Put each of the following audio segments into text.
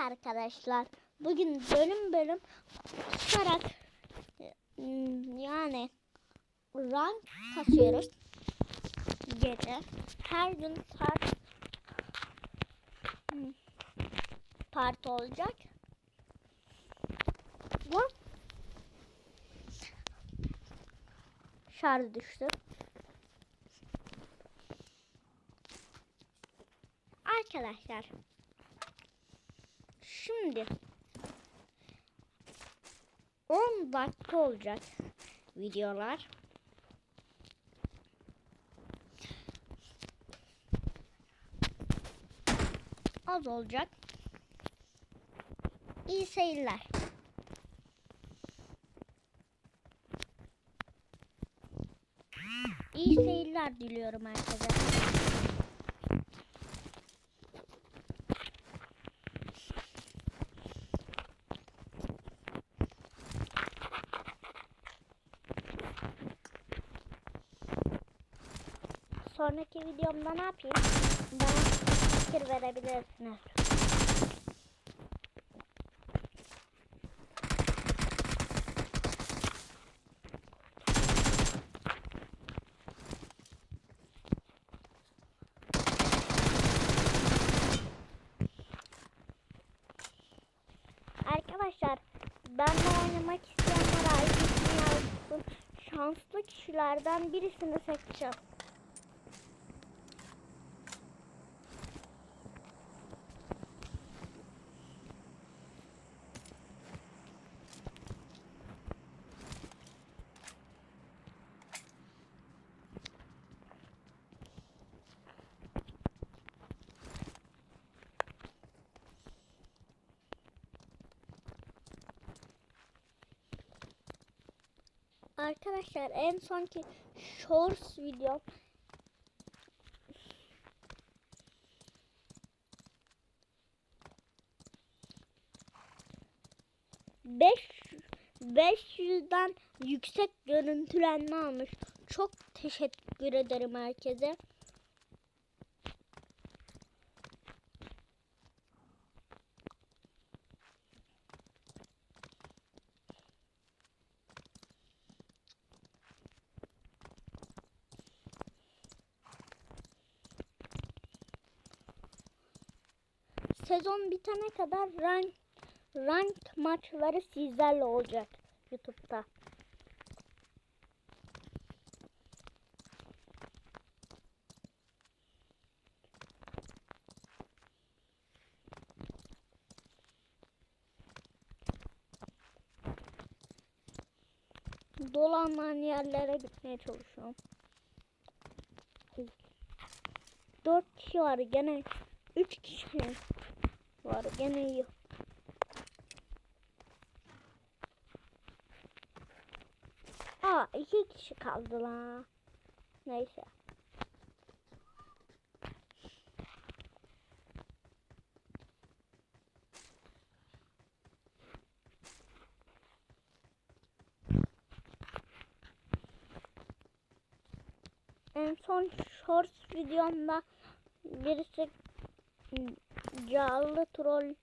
arkadaşlar. Bugün bölüm bölüm tutarak ım, yani rank kasıyoruz. Gece. Her gün part ım, part olacak. Bu şarj düştü. Arkadaşlar Şimdi 10 dakika olacak videolar. Az olacak. İyi seyirler. İyi seyirler diliyorum herkese. Sonraki videomda ne yapayım? Bana fikir verebilirsiniz. Arkadaşlar benimle oynamak isteyenler ID'sini yazsın. Şanslı kişilerden birisini seçeceğim. Arkadaşlar en sonki shorts videom beş 500'den yüksek görüntülenme almış. Çok teşekkür ederim herkese. Sezon bitene kadar rank rank maçları sizlerle olacak YouTube'da. Dolanmayan yerlere gitmeye çalışıyorum. Dört kişi var gene. Üç kişi var gene iyi. Aa iki kişi kaldı la. Neyse. En son shorts videomda birisi canlı troll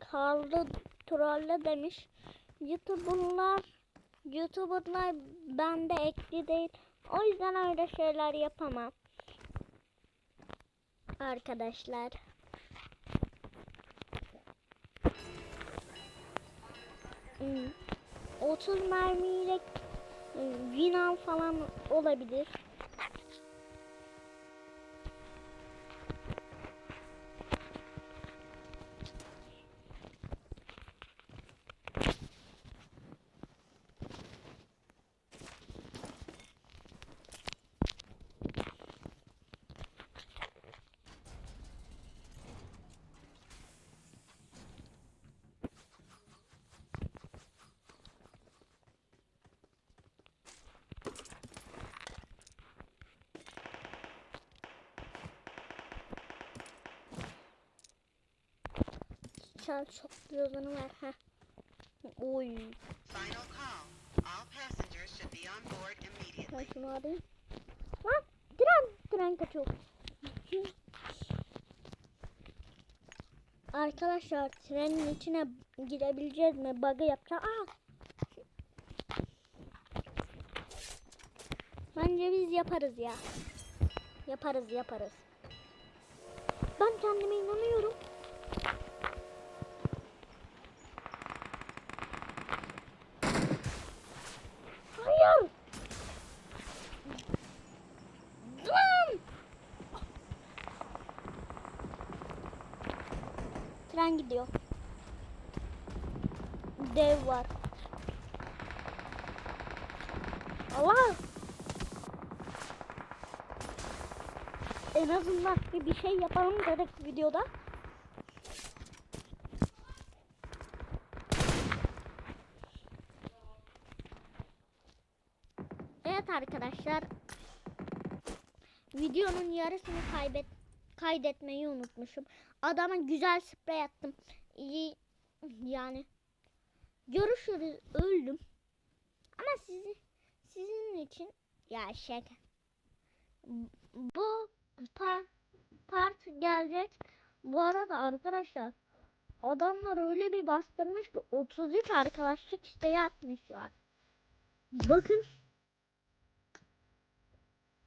kaldı trolle demiş. YouTuber'lar YouTuber'lar bende ekli değil. O yüzden öyle şeyler yapamam. Arkadaşlar. Hmm, 30 mermiyle hmm, Vinan falan olabilir. Sen çok yolunu ver ha. Oy. Final call. All passengers should be on board Ben immediately. şunu arayayım. Lan tren. Tren kaçıyor. Arkadaşlar trenin içine girebileceğiz mi? Bug'ı yapacağım. Aa! Bence biz yaparız ya. Yaparız yaparız. Ben kendime inanıyorum. Hayır. Lan! Tren gidiyor. Dev var. Allah! En azından bir şey yapalım dedik videoda. Evet arkadaşlar. Videonun yarısını kaybet kaydetmeyi unutmuşum. Adama güzel sprey attım. İyi yani görüşürüz öldüm. Ama sizi sizin için ya şaka. Bu part, part gelecek. Bu arada arkadaşlar adamlar öyle bir bastırmış ki 33 arkadaşlık isteği atmışlar. Bakın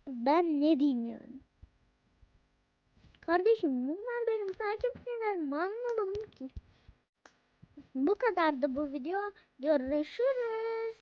ben ne yani. Kardeşim bunlar benim takipçilerim anlamadım ki. Bu kadardı bu video. Görüşürüz.